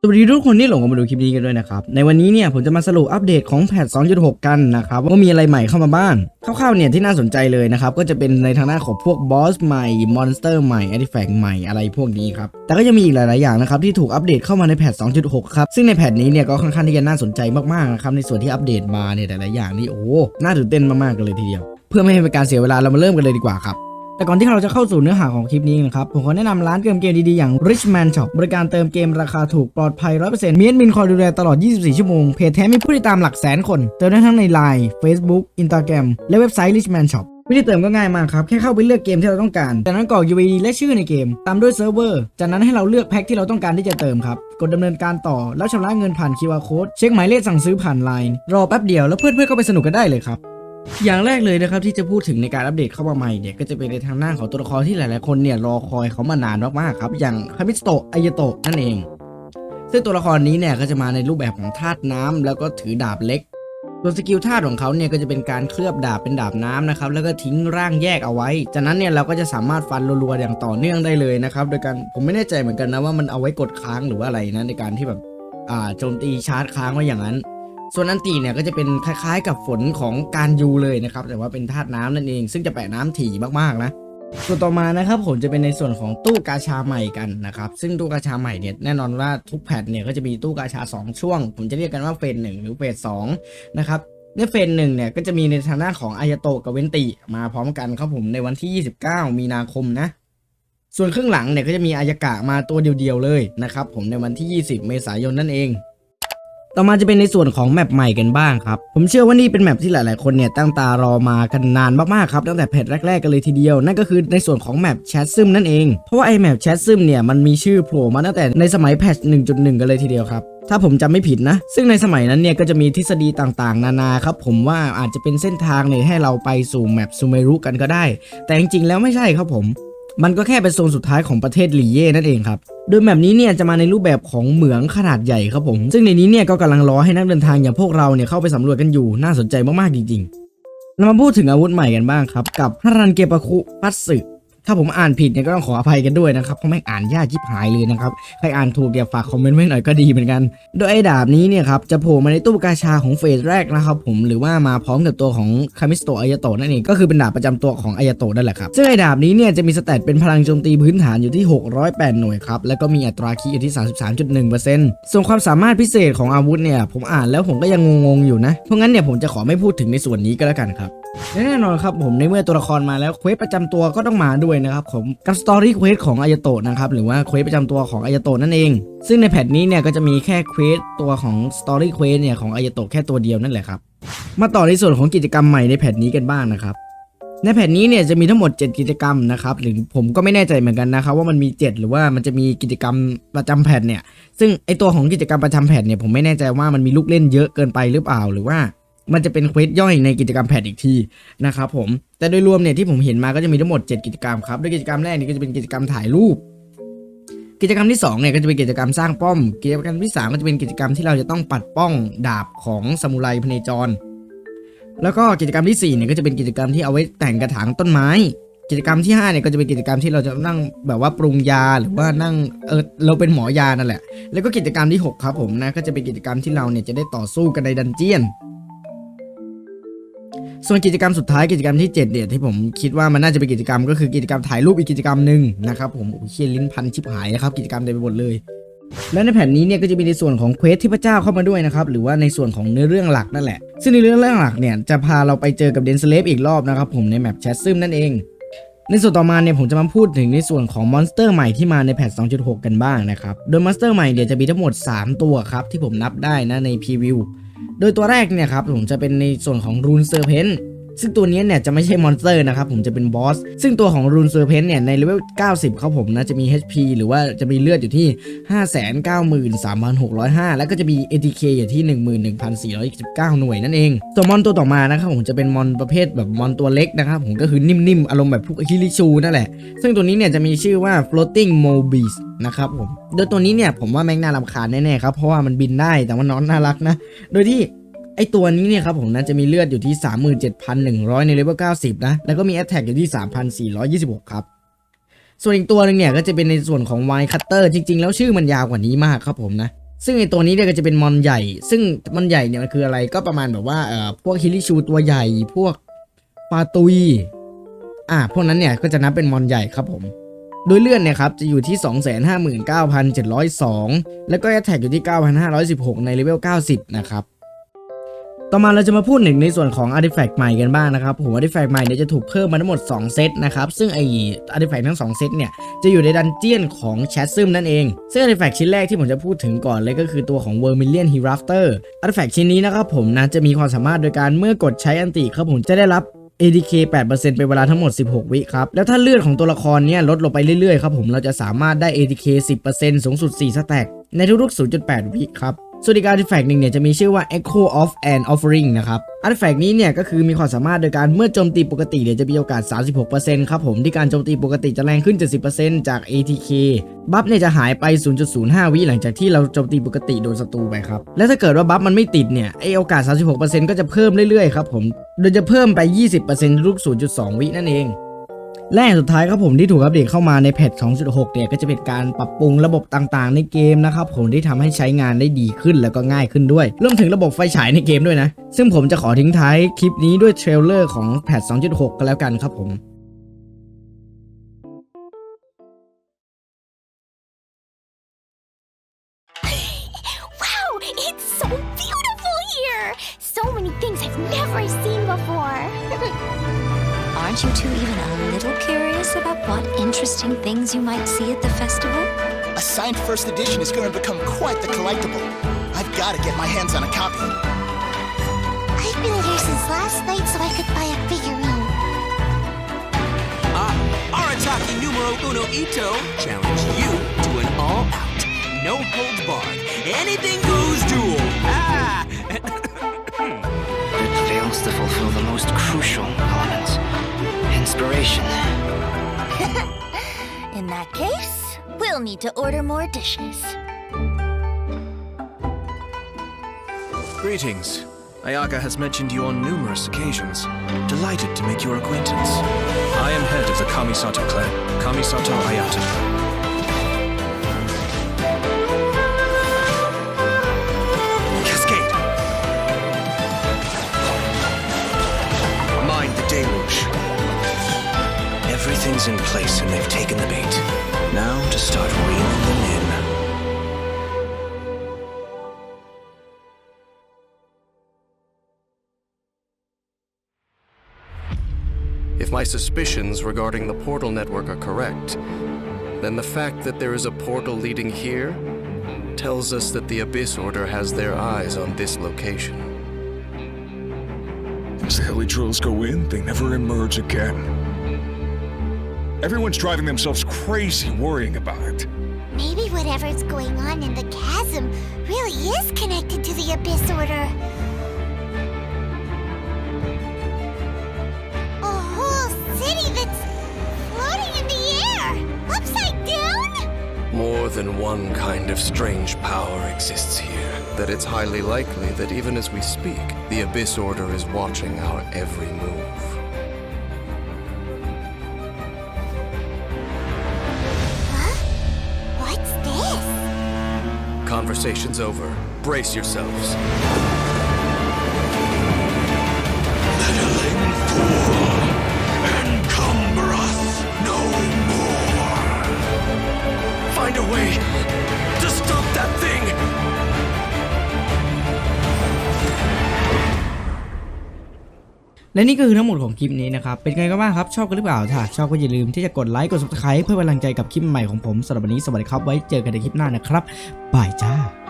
สวัสดีทุกคนที่หลงมาดูคลิปนี้กันด้วยนะครับ ในวันนี้เนี่ยผมจะมาสรุปอัปเดตของแพท 2.6 กันนะครับว่ามีอะไรใหม่เข้ามาบ้างคร่าวๆเนี่ยที่น่าสนใจเลยนะครับก็จะเป็นในทางด้าของพวกบอสใหม่มอนสเตอร์ใหม่อติแฟกต์ใหม่อะไรพวกนี้ครับแต่ก็ยังมีอีกหลายๆอย่างนะครับที่ถูกอัปเดตเข้ามาในแพท 2.6 ครับซึ่งในแพทนี้เนี่ยก็ค่อนข้างที่จะน่าสนใจมากๆนะครับในส่วนที่อัปเดตมาเนี่ยแต่ละอย่างนี่โอ้น่าตื่นเต้นมากๆกันเลยทีเดียว เพื่อไม่ให้เป็นการเสียเวลาเรามาเริ่มกันเลยดีกว่าครับ แต่ก่อนที่เราจะเข้าสู่เนื้อหาของคลิปนี้นะครับ ผมขอแนะนำร้านเติมเกมดีๆ อย่าง Richman Shop บริการเติมเกมราคาถูกปลอดภัย 100%มีแอดมินคอยดูแลตลอด 24 ชั่วโมง เพจแท้มีผู้ติดตามหลักแสนคน เติมได้ทั้งใน Line Facebook Instagram และเว็บไซต์ Richman Shop วิธีเติมก็ง่ายมากครับ แค่เข้าไปเลือกเกมที่เราต้องการ จากนั้นกรอก UID และชื่อในเกม ตามด้วยเซิร์ฟเวอร์ จากนั้นให้เราเลือกแพ็คที่เราต้องการที่จะเติมครับ กดดำเนินการต่อ แล้วชำระเงินผ่าน QR Code เช็คหมายเลขสั่งซื้อผ่าน Line รอแป๊บเดียวแล้วเพื่อนๆก็ไปสนุกกันได้เลยครับ อย่างแรกเลยนะครับที่จะพูดถึงในการอัปเดตเข้ามาใหม่เนี่ยก็จะเป็นในทางหน้าของตัวละครที่หลาย ๆ คนเนี่ยรอคอยเขามานานมาก ๆ ครับ อย่างคามิสโตะอายโตะนั่นเอง ซึ่งตัวละครนี้เนี่ยก็จะมาในรูปแบบของธาตุน้ำแล้วก็ถือดาบเล็กส่วนสกิลธาตุของเขาเนี่ยก็จะเป็นการเคลือบดาบเป็นดาบน้ำนะครับแล้วก็ทิ้งร่างแยกเอาไว้ จากนั้นเนี่ยเราก็จะสามารถฟันรัว ๆ อย่างต่อเนื่องได้เลยนะครับโดยการผมไม่แน่ใจเหมือนกันนะว่ามันเอาไว้กดค้างหรือว่าอะไรนะในการที่แบบอ่าโจมตีชาร์จค้างไว้อย่างนั้น ส่วนอันตีเนี่ยก็จะเป็นคล้ายๆ กับฝนของการยูเลยนะครับแต่ว่าเป็นธาตุน้ำนั่นเอง ซึ่งจะแปะน้ำถี่มากๆนะส่วนต่อมานะครับผมจะเป็นในส่วนของตู้กาชาใหม่กันนะครับซึ่งตู้กาชาใหม่เนี่ยแน่นอนว่าทุกแพทเนี่ยก็จะมีตู้กาชา 2 ช่วง ผมจะเรียกกันว่าเฟสหนึ่งหรือเฟสสองนะครับในเฟสหนึ่งเนี่ยก็จะมีในทางด้านของอายโตกับเวนติมาพร้อมกันครับผมในวันที่ 29 มีนาคมนะส่วนครึ่งหลังเนี่ยก็จะมีอายากะมาตัวเดียวๆเลยนะครับผมในวันที่ 20 เมษายนนั่นเอง ต่อมาจะเป็นในส่วนของแมปใหม่กันบ้างครับ ผมเชื่อว่านี่เป็นแมปที่หลาย ๆ คนเนี่ยตั้งตารอมากันนานมาก ๆ ครับ ตั้งแต่แพทแรก ๆ กันเลยทีเดียว นั่นก็คือในส่วนของแมปแชทซึมนั่นเอง เพราะว่าไอแมปแชทซึมเนี่ยมันมีชื่อโผล่มาตั้งแต่ในสมัยแพท1.1 กันเลยทีเดียวครับถ้าผมจำไม่ผิดนะ ซึ่งในสมัยนั้นเนี่ยก็จะมีทฤษฎีต่างๆ นานาครับ ผมว่าอาจจะเป็นเส้นทางเนี่ยให้เราไปสู่แมปซูเมรุกันก็ได้ แต่จริงๆแล้วไม่ใช่ครับผม มันก็แค่เป็นโซนสุดท้ายของประเทศลีเย่นั่นเองครับ โดยแบบนี้เนี่ยจะมาในรูปแบบของเหมืองขนาดใหญ่ครับผม ซึ่งในนี้เนี่ยก็กำลังรอให้นักเดินทางอย่างพวกเราเนี่ยเข้าไปสำรวจกันอยู่น่าสนใจมากๆจริงๆเรามาพูดถึงอาวุธใหม่กันบ้างครับ กับฮารันเกปะคุปัตสึ ถ้าผมอ่านผิดเนี่ยก็ต้องขออภัยกันด้วยนะครับเพราะแม่งอ่านยากชิบหายเลยนะครับใครอ่านถูกอย่าฝากคอมเมนต์ไว้หน่อยก็ดีเหมือนกัน โดยไอ้ดาบนี้เนี่ยครับจะโผล่มาในตู้กาชาของเฟสแรกนะครับผมหรือว่ามาพร้อมกับตัวของคามิสโตะอายาโตะนั่นเองก็คือเป็นดาบประจำตัวของอายาโตะนั่นแหละครับซึ่งไอ้ดาบนี้เนี่ยจะมีสเตตเป็นพลังโจมตีพื้นฐานอยู่ที่ 608 หน่วยครับแล้วก็มีอัตราคีย์อยู่ที่ 33.1%ส่วนความสามารถพิเศษของอาวุธเนี่ยผมอ่านแล้วผมก็ยังงงๆอยู่นะเพราะงั้นเนี่ยผมจะขอไม่พูดถึงในส่วนนี้ก็แล้วกันครับ และแน่นอนครับผมในเมื่อตัวละครมาแล้วเควสประจำตัวก็ต้องมาด้วยนะครับผมกับสตอรี่เควสของอายาโตะนะครับหรือว่าเควสประจำตัวของอายาโตะนั่นเอง ซึ่งในแพทนี้เนี่ยก็จะมีแค่เควสตัวของสตอรี่เควสเนี่ยของอายาโตะแค่ตัวเดียวนั่นแหละครับมาต่อในส่วนของกิจกรรมใหม่ในแพทนี้กันบ้างนะครับในแผ่นนี้เนี่ยจะมีทั้งหมด 7 กิจกรรมนะครับหรือผมก็ไม่แน่ใจเหมือนกันนะครับว่ามันมี 7 หรือว่ามันจะมีกิจกรรมประจำแผ่นเนี่ยซึ่งไอตัวของกิจกรรมประจำแผ่นเนี่ยผมไม่แน่ใจว่ามันมีลูกเล่นเยอะเกินไปหรือเปล่าหรือว่า มันจะเป็นเควสย่อยในกิจกรรมแผนอีกทีนะครับผมแต่โดยรวมเนี่ยที่ผมเห็นมาก็จะมีทั้งหมด 7 กิจกรรมครับโดยกิจกรรมแรกนี่ก็จะเป็นกิจกรรมถ่ายรูป กิจกรรมที่2เนี่ยก็จะเป็นกิจกรรมสร้างป้อม กิจกรรมที่สามก็จะเป็นกิจกรรมที่เราจะต้องปัดป้องดาบของซามูไรพเนจร แล้วก็กิจกรรมที่4เนี่ยก็จะเป็นกิจกรรมที่เอาไว้แต่งกระถางต้นไม้กิจกรรมที่5เนี่ยก็จะเป็นกิจกรรมที่เราจะนั่งแบบว่าปรุงยาหรือว่านั่งเออเราเป็นหมอยานั่นแหละ แล้วก็กิจกรรมที่ 6 ครับผมนะก็จะเป็นกิจกรรมที่เราเนี่ยจะได้ต่อสู้กันในดันเจียน ส่วนกิจกรรมสุดท้ายกิจกรรมที่ 7เนี่ยที่ผมคิดว่ามันน่าจะเป็นกิจกรรม ก็คือกิจกรรมถ่ายรูปอีกกิจกรรมหนึ่งนะครับผมโอ้เชียลิ้นพันชิบหายนะครับกิจกรรมเต็มไปหมดเลย และในแผ่นนี้เนี่ยก็จะมีในส่วนของเควสที่พระเจ้าเข้ามาด้วยนะครับหรือว่าในส่วนของเนื้อเรื่องหลักนั่นแหละ ซึ่งในเรื่องเรื่องหลักเนี่ยจะพาเราไปเจอกับเดนสเลฟอีกรอบนะครับผมในแมปแชทซึมนั่นเองในส่วนต่อมาเนี่ยผมจะมาพูดถึงในส่วนของมอนสเตอร์ใหม่ที่มาในแพท 2.6 กันบ้างนะครับ โดยมอนสเตอร์ใหม่เดี๋ยวจะมีทั้งหมด 3 ตัวครับ ที่ผมนับได้นะในพรีวิว โดยตัวแรกเนี่ยครับผมจะเป็นในส่วนของรูนเซอร์เพน ซึ่งตัวนี้เนี่ยจะไม่ใช่มอนสเตอร์นะครับผมจะเป็นบอส ซึ่งตัวของรูนเซอร์เพนเนี่ยในเลเวล 90 ครับผมนะจะมี HP หรือว่าจะมีเลือดอยู่ที่ 593,605 แล้วก็จะมี ATK อยู่ที่ 11,429หน่วยนั่นเองตัวมอนตัวต่อมานะครับผมจะเป็นมอนประเภทแบบมอนตัวเล็กนะครับผมก็คือนิ่มๆ อารมณ์แบบพวกฮิริชูนั่นแหละ ซึ่งตัวนี้เนี่ยจะมีชื่อว่า floating mobis นะครับผมโดยตัวนี้เนี่ยผมว่าแม่งน่ารำคาญแน่ๆครับเพราะว่ามันบินได้แต่ว่าน้องน่ารักนะ โดยที่ ไอตัวนี้เนี่ยครับผมนะจะมีเลือดอยู่ที่ 37,100 ในเลเวล90 นะ แล้วก็มี attack อยู่ที่ 3,426 ครับส่วนอีกตัวหนึ่งเนี่ยก็จะเป็นในส่วนของ Wine Cutter จริง ๆ แล้วชื่อมันยาวกว่านี้มากครับผมนะ ซึ่งไอตัวนี้เนี่ยก็จะเป็นมอนใหญ่ ซึ่งมอนใหญ่เนี่ยมันคืออะไรก็ประมาณแบบว่าเอ่อพวกฮิริชูตัวใหญ่พวกปาตุยอ่าพวกนั้นเนี่ยก็จะนับเป็นมอนใหญ่ครับผม โดยเลื่อนเนี่ยครับจะอยู่ที่ 259,702 แล้วก็แอตแทกอยู่ที่ 9,516 ในเลเวล90 นะครับ ต่อมาเราจะมาพูดหนึ่งในส่วนของ Artifact ใหม่กันบ้างนะครับผม Artifact ใหม่เนี่ยจะถูกเพิ่มมาทั้งหมด 2 เซตนะครับ ซึ่งไอ Artifact ทั้ง 2 เซตเนี่ยจะอยู่ในดันเจียนของแชทซึมนั่นเอง ซึ่ง Artifact ชิ้นแรกที่ผมจะพูดถึงก่อนเลยก็คือตัวของ Vermilion Hereafter Artifact ชิ้นนี้นะครับผมนะจะมีความสามารถโดยการเมื่อกดใช้อันติครับผมจะได้รับ ADK 8%เป็นเวลาทั้งหมด 16 วิครับ แล้วถ้าเลือดของตัวละครเนี่ยลดลงไปเรื่อยๆครับผม เราจะสามารถได้ ADK 10%สูงสุด 4 สแต็กในทุกๆ 0.8 วิครับ ส่วนอีกอาร์ติแฟกต์หนึ่งเนี่ยจะมีชื่อว่า Echo of an Offering นะครับอาร์ติแฟกต์นี้เนี่ยก็คือมีความสามารถโดยการเมื่อโจมตีปกติเนี่ยจะมีโอกาส 36%ครับผมที่การโจมตีปกติจะแรงขึ้น 70%จาก ATK บัฟเนี่ยจะหายไป 0.05 วิหลังจากที่เราโจมตีปกติโดนศัตรูไปครับ และถ้าเกิดว่าบัฟมันไม่ติดเนี่ยไอโอกาส 36%ก็จะเพิ่มเรื่อยๆครับผมโดยจะเพิ่มไป 20%ทุก 0.2 วินั่นเอง และอย่างสุดท้ายครับผมที่ถูกอัปเดตเข้ามาในแพท 2.6 เนี่ยก็จะเป็นการปรับปรุงระบบต่างๆ ในเกมนะครับผมที่ทำให้ใช้งานได้ดีขึ้นแล้วก็ง่ายขึ้นด้วยรวมถึงระบบไฟฉายในเกมด้วยนะ ซึ่งผมจะขอทิ้งท้ายคลิปนี้ด้วยเทรลเลอร์ของแพท 2.6 กันแล้วกันครับผม So many things I've never seen before. Aren't you two even a little curious about what interesting things you might see at the festival? A signed first edition is going to become quite the collectible. I've got to get my hands on a copy. I've been here since last night so I could buy a figurine. Ah, Arataki numero uno Ito challenge you to an all-out, no holds barred, anything goes duel. Ah! It fails to fulfill the most crucial elements inspiration. In that case, we'll need to order more dishes. Greetings. Ayaka has mentioned you on numerous occasions. Delighted to make your acquaintance. I am head of the Kamisato clan, Kamisato Ayata. Everything's in place and they've taken the bait. Now to start reeling them in. If my suspicions regarding the portal network are correct, then the fact that there is a portal leading here tells us that the Abyss Order has their eyes on this location. As the Helitrils go in, they never emerge again. Everyone's driving themselves crazy worrying about it. Maybe whatever's going on in the chasm really is connected to the Abyss Order. A whole city that's floating in the air! Upside down? More than one kind of strange power exists here. That it's highly likely that even as we speak, the Abyss Order is watching our every move. Conversation's over. Brace yourselves. และนี่ก็คือทั้งหมดของคลิปนี้นะครับ เป็นไงกันบ้างครับ ชอบกันหรือเปล่า ถ้าชอบก็อย่าลืมที่จะกดไลค์ กด subscribe เพื่อเป็นกำลังใจกับคลิปใหม่ของผมสำหรับวันนี้ สวัสดีครับ ไว้เจอกันในคลิปหน้านะครับ บายจ้า